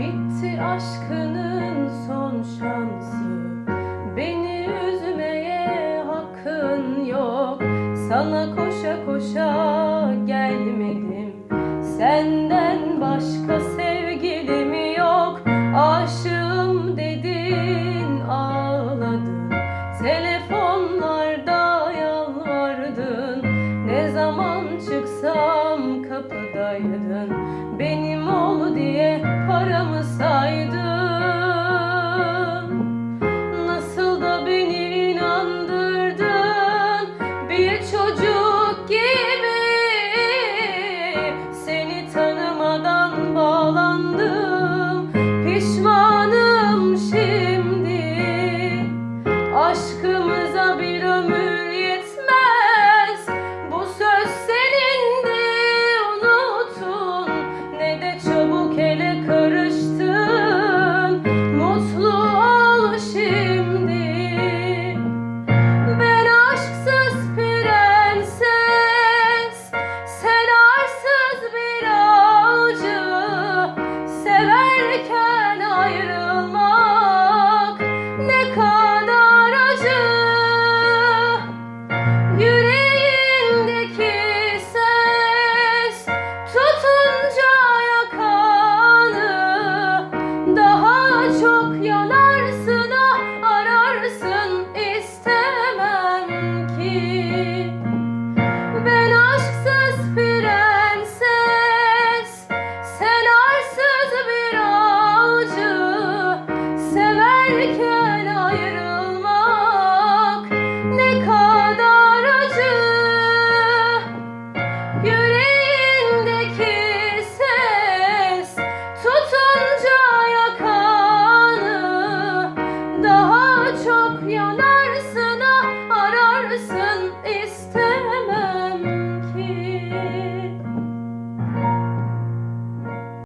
Bitti aşkının son şansı. Beni üzmeye hakkın yok. Sana koşa koşa gelmedim. Senden başka sevgilim yok. Aşığım dedin ağladın. Telefonlarda yalvardın. Ne zaman çıksam kapıdaydın. Benim o